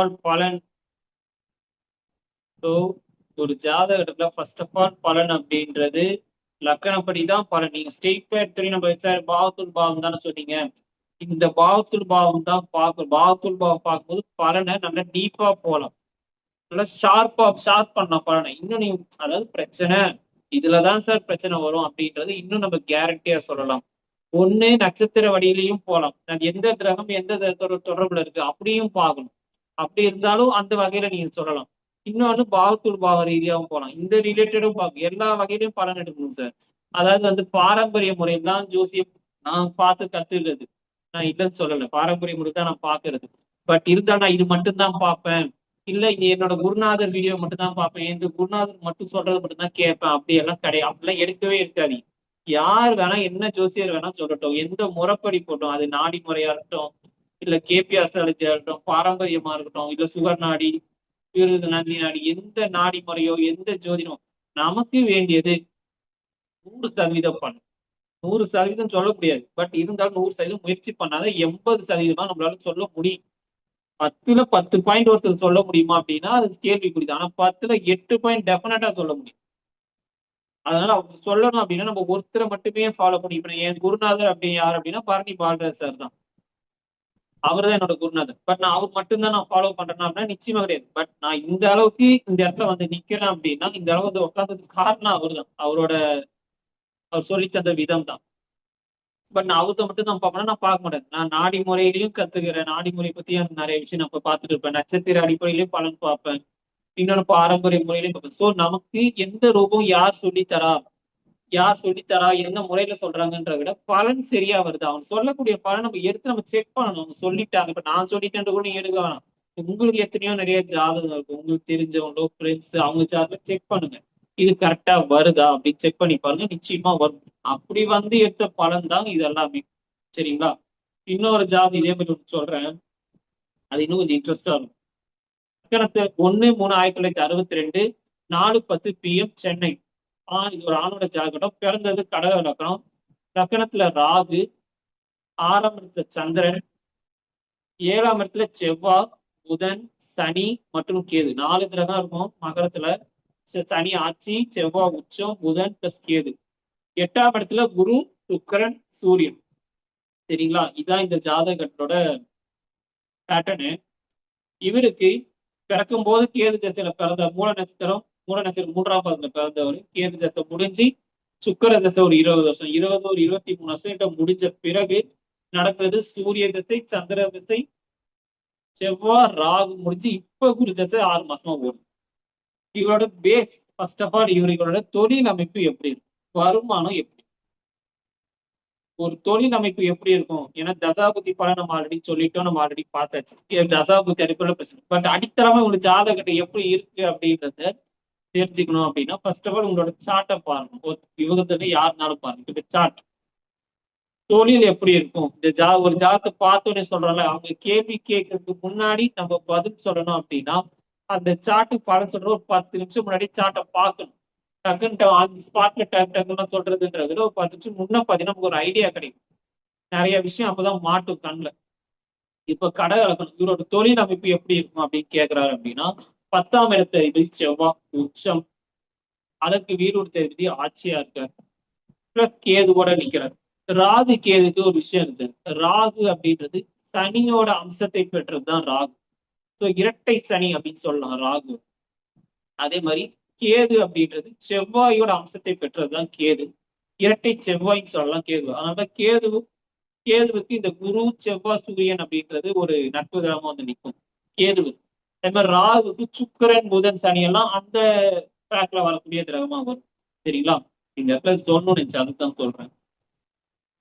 All பலன் so ஒரு ஜாதகத்துல ஃபர்ஸ்ட் ஆஃப் ஆல் பலன் அப்படின்றது லக்கணப்படி தான் பலன் நீங்க ஸ்டேட் நம்ம சார் பாவத்துல் பாவம் தானே சொன்னீங்க. இந்த பாவத்துல் பாவம் தான் பார்க்கணும் பாவத்துல் பாவம் பார்க்கும்போது பலனை நல்லா டீப்பா போகலாம் நல்லா ஷார்ப்பா ஷார்ப் பண்ணலாம் பலனை இன்னும் நீ அதாவது பிரச்சனை இதுலதான் சார் பிரச்சனை வரும் அப்படின்றது இன்னும் நம்ம கேரண்டியா சொல்லலாம். ஒண்ணு நட்சத்திர வடியிலையும் போகலாம் எந்த கிரகம் எந்த தொடர்புல இருக்கு அப்படியும் பார்க்கணும். அப்படி இருந்தாலும் அந்த வகையில நீங்க சொல்லலாம். இன்னொன்னு பாவத்துள் பாவ ரீதியாகவும் போகலாம் இந்த ரிலேட்டடும் பார்க்க எல்லா வகையிலும் பலன் எடுக்கணும் சார் அதாவது வந்து பாரம்பரிய முறையில் தான் ஜோசியம் நான் பார்த்து கத்துக்கிறது. நான் இல்லைன்னு சொல்லலை. பாரம்பரிய முறை தான் நான் பாக்குறது பட் இருந்தா நான் இது மட்டும் தான் பார்ப்பேன். இல்ல என்னோட குருநாதர் வீடியோ மட்டும் தான் பார்ப்பேன். இந்த குருநாதர் மட்டும் சொல்றது மட்டும் தான் கேட்பேன். அப்படி எல்லாம் கிடையாது. அப்படிலாம் எடுக்கவே இருக்காது யார் வேணா என்ன ஜோசியர் வேணா சொல்லட்டும். எந்த முறைப்படி போட்டோம். அது நாடி முறையா இருக்கட்டும் இல்ல கேபி அஸ்ட்ராலஜியா இருக்கட்டும் பாரம்பரியமா இருக்கட்டும் இல்ல சுகர் நாடி விருது நந்தி நாடி எந்த நாடி முறையோ எந்த ஜோதிடம் நமக்கு வேண்டியது நூறு சதவீதம் பண்ணு நூறு சதவீதம் சொல்ல முடியாது. பட் இருந்தாலும் நூறு சதவீதம் முயற்சி பண்ணாத எண்பது சதவீதமா நம்மளால சொல்ல முடியும். பத்துல பத்து பாயிண்ட் ஒருத்தர் சொல்ல முடியுமா அப்படின்னா அது கேள்விக்குறிதான். ஆனா பத்துல எட்டு பாயிண்ட் டெஃபினட்டா சொல்ல முடியும். அதனால அவங்க சொல்லணும் அப்படின்னா நம்ம ஒருத்தரை மட்டுமே ஃபாலோ பண்ணி இப்ப என் குருநாதர் அப்படி யார் அப்படின்னா பரணி பால்ராஜ் சார் தான். அவர் தான் என்னோட குருநாதர் பட் நான் அவர் மட்டும்தான் நான் ஃபாலோ பண்றேன்னா அப்படின்னா நிச்சயமா கிடையாது. பட் நான் இந்த அளவுக்கு இந்த இடத்துல வந்து நிக்கிறேன் அப்படின்னா இந்த அளவு வந்து உட்காந்ததுக்கு காரணம் அவர் தான் அவரோட அவர் சொல்லி தந்த விதம் தான் பட் நான் அவர்த்த மட்டும் தான் பார்ப்பேன்? நான் பார்க்க மாட்டேன். நான் நாடி முறையிலையும் கத்துக்கிறேன். நாடி முறை பத்தி நிறைய விஷயம் நம்ம பார்த்துட்டு இருப்பேன். நட்சத்திர அடிப்படையிலையும் பலன் பார்ப்பேன். இன்னொன்னு பாரம்பரிய முறையிலையும் பார்ப்பேன். சோ நமக்கு எந்த ரூபம் யார் சொல்லி தரா? யார் சொல்லித்தரா தரா என்ன முறையில சொல்றாங்கன்ற விட பலன் சரியா வருது. அவங்க சொல்லக்கூடிய பலன் நம்ம எடுத்து நம்ம செக் பண்ணணும். அவங்க சொல்லிட்டாங்க. இப்ப நான் சொல்லிட்டேன் கூட நீங்க எடுக்க வேணாம். உங்களுக்கு எத்தனையோ நிறைய ஜாதகம் இருக்கும் உங்களுக்கு தெரிஞ்சவங்களோ ஃப்ரெண்ட்ஸ் அவங்க ஜாதகம் செக் பண்ணுங்க. இது கரெக்டா வருதா அப்படின்னு செக் பண்ணி பாருங்க. நிச்சயமா வரும். அப்படி வந்து எடுத்த பலன் தான் இது எல்லாமே சரிங்களா? இன்னொரு ஜாதி இதே மாதிரி சொல்றேன். அது இன்னும் கொஞ்சம் இன்ட்ரெஸ்டா இருக்கும். ஒன்னு ஒண்ணு மூணு ஆயிரத்தி தொள்ளாயிரத்தி அறுபத்தி ரெண்டு நாலு பத்து பிஎம் சென்னை. ஆஹ் இது ஒரு ஆணோட ஜாதகம் பிறந்தது கடக லக்கணம். லக்கணத்துல ராகு ஆறாம் இடத்துல சந்திரன் ஏழாம் இடத்துல செவ்வாய் புதன் சனி மற்றும் கேது. நாலு இதுல தான் இருக்கும். மகரத்துல சனி ஆட்சி செவ்வாய் உச்சம் புதன் பிளஸ் கேது. எட்டாம் இடத்துல குரு சுக்கரன் சூரியன். சரிங்களா? இதான் இந்த ஜாதகத்தோட பேட்டர்னு இவருக்கு பிறக்கும் போது கேது தசையில பிறந்த மூல நட்சத்திரம் மூல நட்சத்திரம் மூன்றாம் பாதத்துல பிறந்தவர் கேது தசை முடிஞ்சு சுக்கிர தசை ஒரு இருபது வருஷம். இருபது ஒரு இருபத்தி மூணு வருஷம் கிட்ட முடிஞ்ச பிறகு நடக்கிறது சூரிய திசை சந்திர திசை செவ்வாய் ராகு முடிஞ்சு இப்ப குரு தசை ஆறு மாசமா ஓடும் இவரோட பேஸ் ஃபர்ஸ்ட் ஆஃப் ஆல் இவர்களோட தொழில் அமைப்பு எப்படி இருக்கும்? வருமானம் எப்படி ஒரு தொழில் அமைப்பு எப்படி இருக்கும்? ஏன்னா தசாபுத்தி படம் நம்ம ஆல்ரெடி சொல்லிட்டோம் நம்ம ஆல்ரெடி பார்த்தாச்சு. தசாபுத்தி அடிப்படையில் பிரச்சனை பட் அடித்தளமா உங்களுக்கு ஜாதகத்தை எப்படி இருக்கு அப்படின்றத தெரிஞ்சுக்கணும் அப்படின்னா ஃபர்ஸ்ட் ஆஃப் ஆல் உங்களோட சார்ட்டை பாருங்க. ஒரு யாருனாலும் பாருங்க. இப்ப சார்ட் தொழில் எப்படி இருக்கும்? இந்த ஜா ஒரு ஜாதத்தை பார்த்தோன்னே சொல்றோம்ல அவங்க கேள்வி கேட்கறதுக்கு முன்னாடி நம்ம பதில் சொல்லணும் அப்படின்னா அந்த சார்ட்டு பலன் சொல்ற ஒரு பத்து நிமிஷம் முன்னாடி சார்ட்டை பார்க்கணும். டக்குன்னு அந்த ஸ்பாட்ல டக்கு டக்குன்னு சொல்றதுன்றதுல விட ஒரு பத்து நிமிஷம் முன்ன பார்த்தீங்கன்னா நமக்கு ஒரு ஐடியா கிடைக்கும். நிறைய விஷயம் அப்பதான் மாட்டும் கண்ணில். இப்ப கடை இவரோட தொழில் அமைப்பு எப்படி இருக்கும் அப்படின்னு கேட்கிறாரு அப்படின்னா பத்தாம் இடத்த இது செவ்வாய் உச்சம். அதற்கு வீரூர் தேதி ஆட்சியா இருக்காரு. பிளஸ் கேதுவோட நிக்கிறார். ராகு கேதுக்கு ஒரு விஷயம் இருக்கு. ராகு அப்படின்றது சனியோட அம்சத்தை பெற்றதுதான் ராகு. ஸோ இரட்டை சனி அப்படின்னு சொல்லலாம் ராகு. அதே மாதிரி கேது அப்படின்றது செவ்வாயோட அம்சத்தை பெற்றதுதான் கேது. இரட்டை செவ்வாய்ன்னு சொல்லலாம் கேது. அதனால கேது கேதுவுக்கு இந்த குரு செவ்வாய் சூரியன் அப்படின்றது ஒரு நட்பு கிரகமா வந்து நிற்கும். கேதுவுக்கு. அதே மாதிரி ராகுக்கு சுக்கரன் புதன் சனி எல்லாம் அந்த ட்ராக்ல வரக்கூடிய கிரகமா வரும் சரிங்களா? இந்த இடத்துல சொல்லணும்னு அதுதான் சொல்றேன்.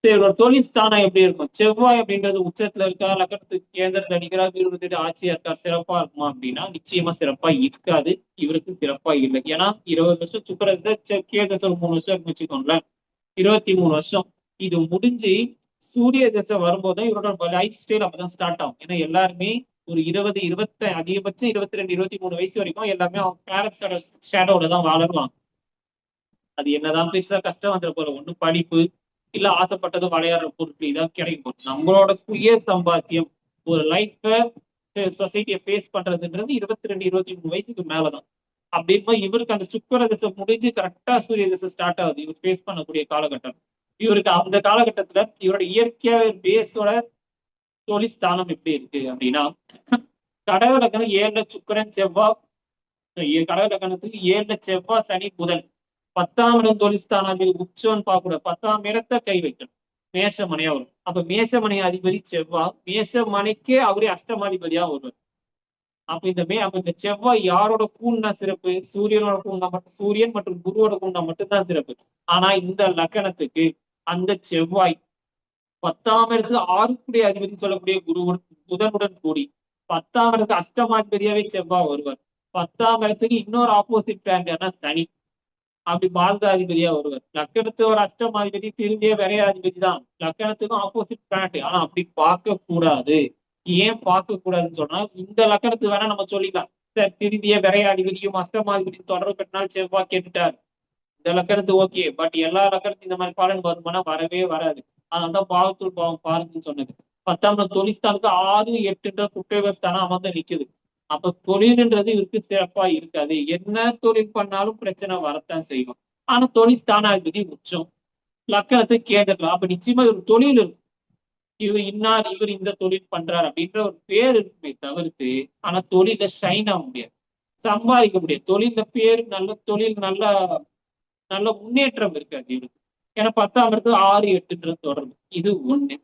சரி ஒரு தொழில் ஸ்தானம் எப்படி இருக்கும்? செவ்வாய் அப்படின்றது உச்சத்துல இருக்கா? லக்கணத்துக்கு கேந்திரத்துல அடிக்கிறா வீடு ஆட்சியா இருக்கா? சிறப்பா இருக்குமா அப்படின்னா நிச்சயமா சிறப்பா இருக்காது. இவருக்கு சிறப்பா இல்லை. ஏன்னா இருபது வருஷம் சுக்கரத்துல கேந்திரத்துல மூணு வருஷம் இருக்குன்னு வச்சுக்கோங்களேன். இருபத்தி மூணு வருஷம். இது முடிஞ்சு சூரிய தசை வரும்போது இவரோட லைஃப் ஸ்டைல் அப்பதான் ஸ்டார்ட் ஆகும். ஏன்னா எல்லாருமே ஒரு இருபது இருபத்தி அதிகபட்சம் இருபத்தி ரெண்டு இருபத்தி மூணு வயசு வரைக்கும் எல்லாமே அவங்க பேரண்ட்ஸோட ஷேடோல தான் வளருவாங்க அது என்னதான் பெருசா கஷ்டம் வந்துட போல ஒண்ணு படிப்பு இல்ல ஆசைப்பட்டது விளையாடுற பொருட்கள் இதான் கிடைக்கும் நம்மளோட சுய சம்பாத்தியம் ஒரு லைஃப சொசைட்டியை ஃபேஸ் பண்றதுன்றது இருபத்தி ரெண்டு இருபத்தி மூணு வயசுக்கு மேலதான். அப்படின்போது இவருக்கு அந்த சுக்கர திசை முடிஞ்சு கரெக்டா சூரிய திசை ஸ்டார்ட் ஆகுது. இவர் ஃபேஸ் பண்ணக்கூடிய காலகட்டம். இவருக்கு அந்த காலகட்டத்துல இவரோட இயற்கையா பேஸோட தொழில் ஸ்தானம் எப்படி இருக்கு அப்படின்னா கடகலக்கணம் ஏழுல சுக்கரன் செவ்வாய் கடகலக்கணத்துக்கு ஏழுல செவ்வாய் சனி புதன். பத்தாம் இடம் தொழில் ஸ்தானாதிபதி உச்சம்னு பார்க்க பத்தாம் இடத்தை கை வைக்கணும். மேஷமனையா வரும். அப்ப மேஷமனை அதிபதி செவ்வாய் மேஷமனைக்கே அவரே அஷ்டமாதிபதியா வருவார். அப்ப இந்த மே அப்ப இந்த செவ்வாய் யாரோட கூண்டா சிறப்பு? சூரியனோட கூண்டா மட்டும் சூரியன் மற்றும் குருவோட கூண்டா மட்டும்தான் சிறப்பு. ஆனா இந்த லக்கணத்துக்கு அந்த செவ்வாய் பத்தாம் இடத்துல ஆறுக்குடைய அதிபதி சொல்லக்கூடிய குருவுடன் புதனுடன் கூடி பத்தாம் இடத்துக்கு அஷ்டமாதிபதியாவே செவ்வா வருவார் பத்தாம் இடத்துக்கு இன்னொரு ஆப்போசிட் பிளானட்னா சனி. அப்படி பால்காதிபதியா வருவார் லக்கணத்து ஒரு அஷ்டமாதிபதி திரும்பிய விரையாதிபதி தான். லக்கணத்துக்கும் ஆப்போசிட் பிளானட் ஆனா அப்படி பார்க்க கூடாது ஏன் பார்க்க கூடாதுன்னு சொன்னா இந்த லக்கணத்து வேணா நம்ம சொல்லிக்கலாம். சார் திருந்திய விரையாதிபதியும் அஷ்டமாதிபதியும் தொடர்பு கட்டினால் செவ்வா கேட்டுட்டார். இந்த லக்கணத்து ஓகே பட் எல்லா லக்கணத்தையும் இந்த மாதிரி பலன் வருமானா வரவே வராது. அதனாலதான் பாவத்தூர் பாவம் பாருங்கன்னு சொன்னது. பத்தாம் தொழிற்சாலுக்கு ஆறு எட்டுன்ற குற்றவஸ்தானம் அமர்ந்து நிக்குது. அப்ப தொழில்ன்றது இவருக்கு சிறப்பா இருக்காது. என்ன தொழில் பண்ணாலும் பிரச்சனை வரத்தான் செய்யும். ஆனா தொழில் ஸ்தானாதிபதி உச்சம். லக்கணத்தை கேந்திரலாம் அப்ப நிச்சயமா ஒரு தொழில் இருக்கும் இவர் இன்னார் இவர் இந்த தொழில் பண்றாரு அப்படின்ற ஒரு பேர் இருக்குமே தவிர்த்து ஆனா தொழில ஷைன் ஆக முடியாது. சம்பாதிக்க முடியாது. தொழில பேர் நல்ல தொழில் நல்ல நல்ல முன்னேற்றம் இருக்காது இவருக்கு. ஏன்னா பத்தாவது ஆறு எட்டுன்றது தொடர்பு. இது ஒண்ணு.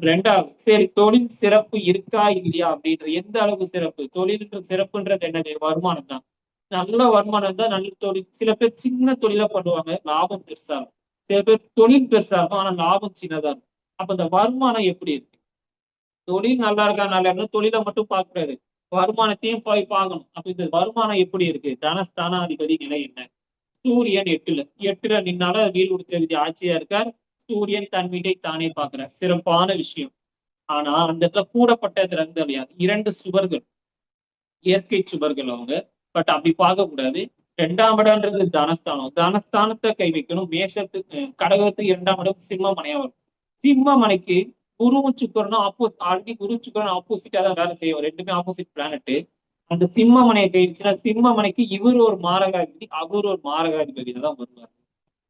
ரெண்டாவது சரி தொழில் சிறப்பு இருக்கா இல்லையா அப்படின்ற எந்த அளவு சிறப்பு? தொழில்ன்ற சிறப்புன்றது என்னது வருமானம் தான். நல்ல வருமானம் தான் நல்ல தொழில். சில பேர் சின்ன தொழிலா பண்ணுவாங்க லாபம் பெருசா இருக்கும். சில பேர் தொழில் பெருசா இருக்கும் ஆனா லாபம் சின்னதா இருக்கும். அப்ப இந்த வருமானம் எப்படி இருக்கு? தொழில் நல்லா இருக்கா நல்லா இருந்தா தொழிலை மட்டும் பார்க்கக்கூடாது. வருமானத்தையும் போய் பார்க்கணும். அப்ப இந்த வருமானம் எப்படி இருக்கு? தனஸ்தானாதிபதி நிலை என்ன? சூரியன் எட்டுல. எட்டுல நின்னால வீல் உடுத்த ஆட்சியா இருக்கார். சூரியன் தன் வீட்டை தானே பார்க்கிறார். சிறப்பான விஷயம். ஆனா அந்த இடத்துல கூடப்பட்ட திறந்த இரண்டு சுவர்கள். இயற்கை சுவர்கள் அவங்க. பட் அப்படி பார்க்க கூடாது. ரெண்டாம் இடம்ன்றது தனஸ்தானம். தனஸ்தானத்தை கை வைக்கணும். மேஷத்துக்கு கடகத்துக்கு இரண்டாம் இடம் சிம்மமனையா வரும். சிம்மமனைக்கு குருவும் சுக்கரனும் ஆப்போ ஆல்ரெடி குரு சுக்கரன் ஆப்போசிட்டா தான் வேலை செய்யும் ரெண்டுமே ஆப்போசிட் பிளானட் அந்த சிம்மமனையை கழிச்சுன்னா சிம்மமனைக்கு இவர் ஒரு மாரகாதிபதி அவர் ஒரு மாரகாதிபதியில தான் வருவார்.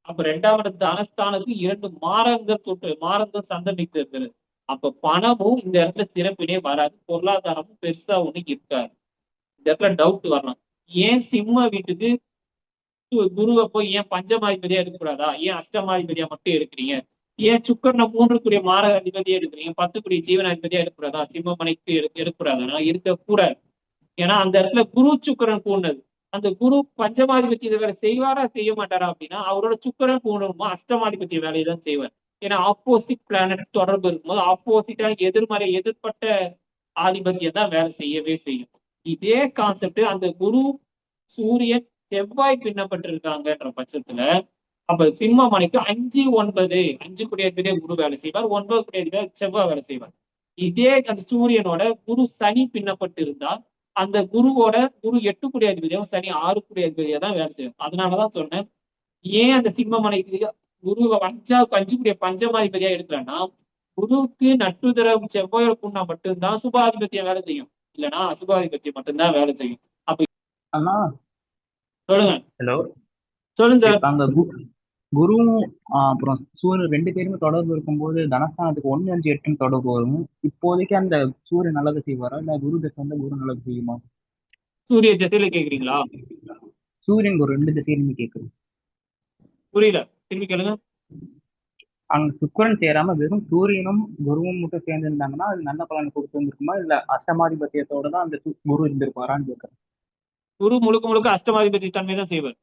அப்ப ரெண்டாம் இடத்து அனஸ்தானத்துக்கு இரண்டு மாரங்கள் தொட்டு மாரங்கள் சந்தமித்து இருக்கிறது. அப்ப பணமும் இந்த இடத்துல சிறப்பினே வராது. பொருளாதாரமும் பெருசா ஒண்ணு இருக்காது. இந்த இடத்துல டவுட் வரலாம். ஏன் சிம்ம வீட்டுக்கு குருவை போய் ஏன் பஞ்சமாதிபதியா எடுக்கக்கூடாதா? ஏன் அஷ்டமாதிபதியா மட்டும் எடுக்கிறீங்க? ஏன் சுக்கரனை மூன்றுக்குரிய மாரக அதிபதியா எடுக்கிறீங்க? பத்துக்குரிய ஜீவனாதிபதியா எடுக்கக்கூடாதா? சிம்மமனைக்கு எடுக்கக்கூடாதா? இருக்கக்கூடாது. ஏன்னா அந்த இடத்துல குரு சுக்கரன் கூண்டது அந்த குரு பஞ்சமாதிபத்திய வேலை செய்வாரா செய்ய மாட்டாரா அப்படின்னா அவரோட சுக்கரன் கூடணுமா அஷ்டமாதிபத்திய வேலையை தான் செய்வார். ஏன்னா ஆப்போசிட் பிளானட் தொடர்பு இருக்கும்போது ஆப்போசிட்டா எதிர்மறை எதிர்பட்ட ஆதிபத்தியம் தான் வேலை செய்யவே செய்யும். இதே கான்செப்ட் அந்த குரு சூரியன் செவ்வாய் பின்னப்பட்டிருக்காங்கன்ற பட்சத்துல அப்ப சிம்ம மணிக்கு அஞ்சு ஒன்பது அஞ்சு குடியரசுதே குரு வேலை செய்வார் ஒன்பது குடியரசுதே செவ்வாய் வேலை செய்வார். இதே அந்த சூரியனோட குரு சனி பின்னப்பட்டு இருந்தால் அந்த குருவோட குரு எட்டு குடி அதிபதியும் சனி ஆறு குடி அதிபதியா தான் வேலை செய்யும். அதனாலதான் சொன்னேன். ஏன் அந்த சிம்மமனைக்கு குருவை அஞ்சாவுக்கு அஞ்சு குடிய பஞ்சமாதிபதியா எடுக்கிறேன்னா குருவுக்கு நட்டுதர செவ்வாய் குண்டா மட்டும்தான் சுபாதிபத்தியம் வேலை செய்யும். இல்லைன்னா அசுபாதிபத்தியம் மட்டும்தான் வேலை செய்யும். அப்ப சொல்லுங்க. ஹலோ சொல்லுங்க சார். குருவும் அப்புறம் சூரியன் ரெண்டு பேருமே தொடர்பு இருக்கும்போது தனஸ்தானத்துக்கு ஒன்னு அஞ்சு எட்டுன்னு தொடர்பு வரும். இப்போதைக்கு அந்த சூரியன் நல்லது செய்வாரா? இல்ல குரு தசை வந்து குரு நல்லது செய்யுமா? சூரிய திசையில கேக்குறீங்களா? சூரியன் ஒரு ரெண்டு திசையிலுமே கேக்குது. புரியல. திரும்பி கேளுங்க. அங்க சுக்கரன் சேராம வெறும் சூரியனும் குருவும் மட்டும் சேர்ந்து இருந்தாங்கன்னா அது நல்ல பலன் கொடுத்து வந்திருக்குமா? இல்ல அஷ்டமாதிபத்தியத்தோட தான் அந்த குரு இருந்திருப்பாரான்னு கேக்குறேன். குரு முழுக்க முழுக்க அஷ்டமாதிபதி தன்மை தான் செய்வார்.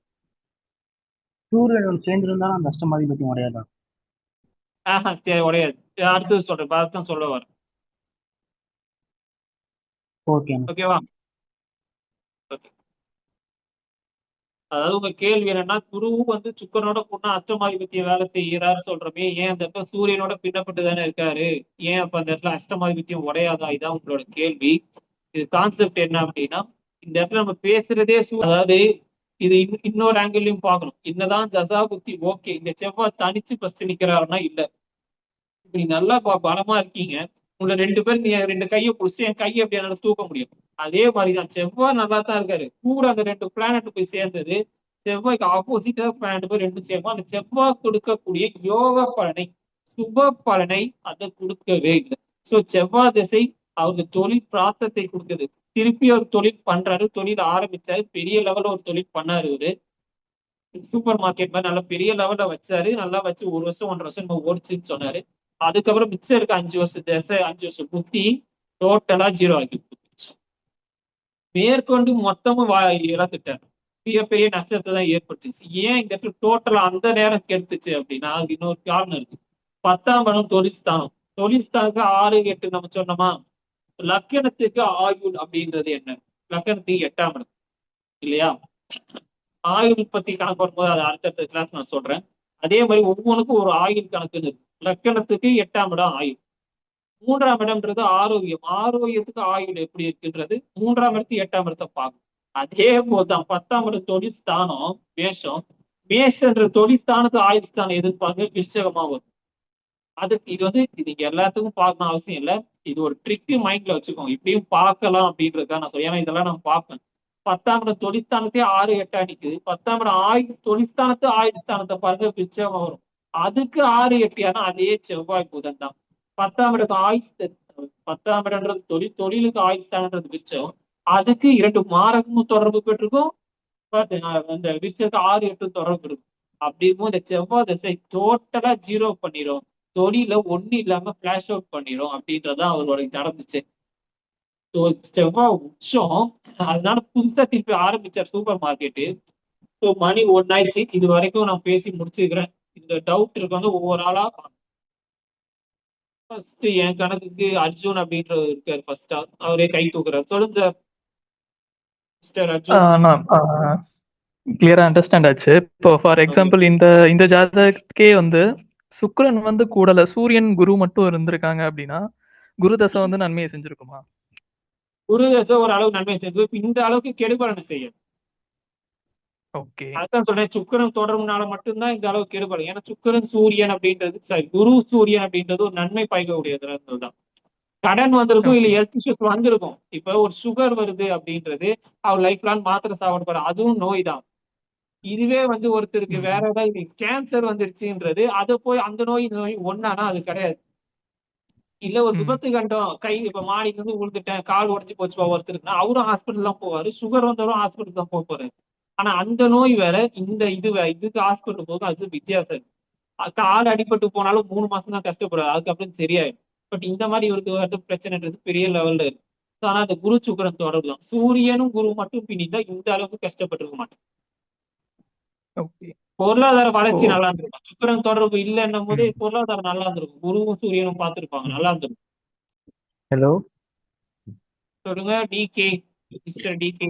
சூரியன் சேர்ந்து இருந்தாலும் அந்த அஷ்டமாதிபத்தியம் உடையாதா? ஆஹா சரி உடையாது. அடுத்தது சொல்றேன். பார்த்து சொல்ல வரேன். ஓகே ஓகேவா ஓகே அதாவது உங்க கேள்வி என்னன்னா குருவும் வந்து சுக்கரனோட பொண்ணு அஷ்டமாதிபத்திய வேலை செய்யறாரு சொல்றமே. ஏன் அந்த இடத்துல சூரியனோட பின்னப்பட்டு தானே இருக்காரு? ஏன் அப்ப அந்த இடத்துல அஷ்டமாதிபத்தியம் உடையாதா? இதான் உங்களோட கேள்வி. இது கான்செப்ட் என்ன அப்படின்னா இந்த இடத்துல நம்ம பேசுறதே அதாவது இது இன்னொரு ஆங்கிள்லயும் பார்க்கணும். என்னதான் தசா புத்தி ஓகே இந்த செவ்வாய் தனிச்சு ஃபர்ஸ்ட் நிக்கிறாருன்னா இல்ல. இப்படி நல்லா பலமா இருக்கீங்க. உங்களை ரெண்டு பேரும் நீ ரெண்டு கையை பிடிச்சி என் கையை அப்படி என்னால தூக்க முடியும். அதே மாதிரிதான் செவ்வாய் நல்லா தான் இருக்காரு. கூட அந்த ரெண்டு பிளானட் போய் சேர்ந்தது. செவ்வாய்க்கு ஆப்போசிட்டா பிளானட் போய் ரெண்டும் சேரும்? அந்த செவ்வாய் கொடுக்கக்கூடிய யோக பலனை சுப பலனை அதை கொடுக்கவே இல்லை. சோ செவ்வாய் திசை அவருக்கு தொழில் பிராத்தத்தை கொடுக்குது. திருப்பி ஒரு தொழில் பண்றாரு தொழில் ஆரம்பிச்சாரு பெரிய லெவல்ல ஒரு தொழில் பண்ணாரு இவரு. சூப்பர் மார்க்கெட் மாதிரி நல்லா பெரிய லெவல்ல வச்சாரு நல்லா வச்சு ஒரு வருஷம் ஒன்றரை வருஷம் நம்ம ஓடிச்சுன்னு சொன்னாரு. அதுக்கப்புறம் மிச்சம் இருக்க அஞ்சு வருஷம் தசை அஞ்சு வருஷம் புத்தி டோட்டலா ஜீரோ ஆகி மேற்கொண்டு மொத்தமும் வா இழந்துட்டார் மிகப்பெரிய நஷ்டத்தை தான் ஏற்பட்டுச்சு ஏன் இந்த இடத்துல டோட்டலா அந்த நேரம் கெடுத்துச்சு அப்படின்னா அது இன்னொரு காரணம் இருக்கு. பத்தாம் இடம் தொழில்ஸ்தானம் தொழில்ஸ்தானுக்கு ஆறு எட்டு நம்ம சொன்னோமா? லக்கணத்துக்கு ஆயுள் அப்படின்றது என்ன? லக்கணத்துக்கு எட்டாம் இடம். இல்லையா? ஆயுள் பத்தி கணக்கு வரும்போது அது அடுத்தடுத்த கிளாஸ் நான் சொல்றேன். அதே மாதிரி ஒவ்வொன்றுக்கும் ஒரு ஆயுள் கணக்குன்னு இருக்கு. லக்கணத்துக்கு எட்டாம் இடம் ஆயுள். மூன்றாம் இடம்ன்றது ஆரோக்கியம். ஆரோக்கியத்துக்கு ஆயுள் எப்படி இருக்குன்றது? மூன்றாம் இடத்து எட்டாம் இடத்தை பார்க்கும் அதே போல்தான் பத்தாம் இடம் தொழில் ஸ்தானம் மேஷம். மேஷன்ற தொழில் ஸ்தானத்துக்கு ஆயுள் ஸ்தானம் எதிர்பார்க்க விருச்சகமா வரும். அதுக்கு இது வந்து இது நீங்க எல்லாத்துக்கும் பார்க்கணும் அவசியம் இல்லை. இது ஒரு ட்ரிக்கு மைண்ட்ல வச்சுக்கோங்க. இப்படியும் பார்க்கலாம் அப்படின்றதுக்காக நான் சொல்ல ஏன்னா இதெல்லாம் நம்ம பார்ப்பேன் பத்தாம் இடம் தொழிற்ஸ்தானத்தே ஆறு எட்டா நிக்குது. பத்தாம் இடம் ஆயு தொழிற்ஸ்தானத்து ஆயுள் ஸ்தானத்தை பாருங்க விருச்சகமா வரும். அதுக்கு ஆறு எட்டு அதே செவ்வாய் புதன் தான். பத்தாம் இடத்து ஆயுஷ் பத்தாம் இடம்ன்றது தொழில் தொழிலுக்கு ஆயுள் ஸ்தானன்றது விருச்சம் அதுக்கு இரண்டு மாரகமும் தொடர்பு பெற்றிருக்கும். அந்த விருச்சத்துக்கு ஆறு எட்டு தொடர்பு இருக்கும். அப்படி இருக்கும் இந்த செவ்வாய் திசை டோட்டலா ஜீரோ பண்ணிரும். தொழில ஒண்ணு இல்லாம பிளாஷ் அவுட் பண்ணிரும் அப்படின்றதான் அவரோட நடந்துச்சு. செவ்வாய் உச்சம்? அதனால புதுசா திருப்பி ஆரம்பிச்சார் சூப்பர் மார்க்கெட்டு ஸோ மணி ஒன்னாயிடுச்சு இது வரைக்கும் நான் பேசி முடிச்சுக்கிறேன். இந்த டவுட் இருக்கவங்க ஒவ்வொரு ஆளா ஃபர்ஸ்ட் என் கணக்குக்கு அர்ஜுன் அப்படின்றவர் இருக்காரு ஃபர்ஸ்டா அவரே கை தூக்குறாரு. சொல்லுங்க சார் மிஸ்டர் அர்ஜுன். கிளியரா அண்டர்ஸ்டாண்ட் ஆச்சு. இப்போ ஃபார் எக்ஸாம்பிள் இந்த இந்த ஜாதகத்துக்கே வந்து சுக்கிரன் வந்து கூடல. சூரியன் குரு மட்டும் இருந்திருக்காங்க அப்படின்னா குரு தசை வந்து நன்மையை செஞ்சிருக்குமா? குரு தசை ஒரு அளவு நன்மை செய்யுது இப்ப இந்த அளவுக்கு கெடுபலனை செய்யும் ஓகே. அதான் சொல்றேன் சுக்கிரன் தொடர்புனால மட்டும்தான் இந்த அளவுக்கு கெடுபடும் ஏன்னா சுக்கிரன் சூரியன் அப்படின்றது சரி குரு சூரியன் அப்படின்றது ஒரு நன்மை பயக்கக்கூடியது தான் கடன் வந்திருக்கும் இல்ல ஹெல்த் இஷ்யூஸ் வந்திருக்கும். இப்ப ஒரு சுகர் வருது அப்படின்றது அவர் லைஃப் லாங் மாத்திரை சாப்பிட போற அதுவும் நோய் தான். இதுவே வந்து ஒருத்தருக்கு வேற ஏதாவது கேன்சர் வந்துருச்சுன்றது அது போய் அந்த நோய் இந்த நோய் ஒன்னானா அது கிடையாது. இல்ல ஒரு. விபத்து கண்டம் கை இப்ப மாடிக்கு வந்து விழுந்துட்டேன் கால் உடைச்சு போச்சுப்பா ஒருத்தருக்குன்னா அவரும் ஹாஸ்பிட்டல் தான் போவாரு சுகர் வந்தவரும் ஹாஸ்பிட்டல் தான் போக போறாரு. ஆனா அந்த நோய் வேற இந்த இது இதுக்கு ஹாஸ்பிட்டல் போகும் அது வித்தியாசம் கால் அடிபட்டு போனாலும் மூணு மாசம் தான் கஷ்டப்படுறாரு அதுக்கப்புறம் சரியாயிடும். பட் இந்த மாதிரி இவருக்கு வரது பிரச்சனைன்றது பெரிய லெவல்ல இருக்கு. ஆனா அந்த குரு சுக்கரன் தொடர்பு தான். சூரியனும் குரு மட்டும் பின்னிட்டா இந்த அளவுக்கு கஷ்டப்பட்டிருக்க ஓகே பொருளாதார வளர்ச்சி. நல்லா இருந்திருக்கும். சுக்கரன் தொடர்பு இல்லைன்னும் போது பொருளாதாரம் நல்லா இருந்திருக்கும். குருவும் சூரியனும் பார்த்திருப்பாங்க. நல்லா இருந்திருக்கும். ஹலோ சொல்லுங்க டிகே மிஸ்டர் டிகே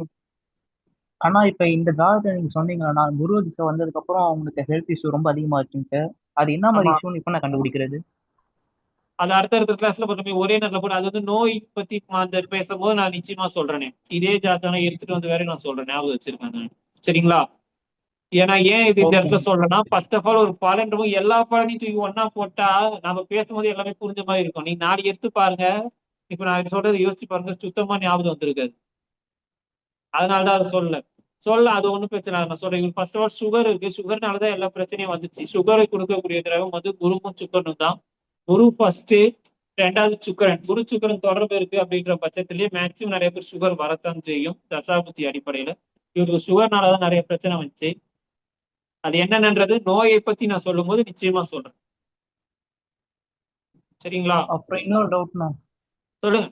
ஆனா இப்ப இந்த ஜாதகத்தை நீங்க சொன்னீங்கன்னா குரு திசை வந்ததுக்கு அப்புறம் அவங்களுக்கு ஹெல்த் இஷ்யூ ரொம்ப அதிகமா இருக்குன்ட்டு. அது என்ன மாதிரி. இஷ்யூன்னு இப்ப நான் கண்டுபிடிக்கிறது? அது அடுத்தடுத்த கிளாஸ்ல போட்டு ஒரே நேரத்துல கூட அது வந்து நோய் பத்தி அந்த பேசும்போது நான் நிச்சயமா சொல்றேனே. இதே ஜாதகம் எடுத்துட்டு வந்து வேற நான் சொல்றேன். ஞாபகம் வச்சிருக்கேன் நான். சரிங்களா? ஏன்னா ஏன் இது இந்த. இடத்துல சொல்றேன்னா ஃபர்ஸ்ட் ஆஃப் ஆல் ஒரு பலன்றவும் எல்லா பலனையும் தூக்கி ஒண்ணா போட்டா நம்ம பேசும்போது எல்லாமே புரிஞ்ச மாதிரி இருக்கும். நீங்க நாளைக்கு எடுத்து பாருங்க. இப்ப நான் சொல்றது யோசிச்சு பாருங்க. சுத்தமா ஞாபகம் வந்திருக்காது. அதனாலதான் அது சொல்லல. சொல்ல அது ஒண்ணும் பிரச்சனை. நான் சொல்றேன் ஃபர்ஸ்ட் ஆஃப் ஆல் சுகர் இருக்கு. சுகர்னாலதான் எல்லா பிரச்சனையும் வந்துச்சு. சுகரை கொடுக்கக்கூடிய திரவம் வந்து குருவும் சுக்கரனும் தான். குரு ஃபர்ஸ்ட் ரெண்டாவது சுக்கரன். குரு சுக்கரன் தொடர்பு இருக்கு அப்படின்ற பட்சத்திலேயே மேக்சிமம் நிறைய பேர் சுகர் வரத்தான் செய்யும். தசாபுத்தி அடிப்படையில. இவருக்கு சுகர்னாலதான் நிறைய பிரச்சனை வந்துச்சு. அது என்னன்றது நோயை பத்தி நான் சொல்லும் போது நிச்சயமா சொல்றேன். சரிங்களா? அப்புறம் இன்னொரு டவுட்னா சொல்லுங்க.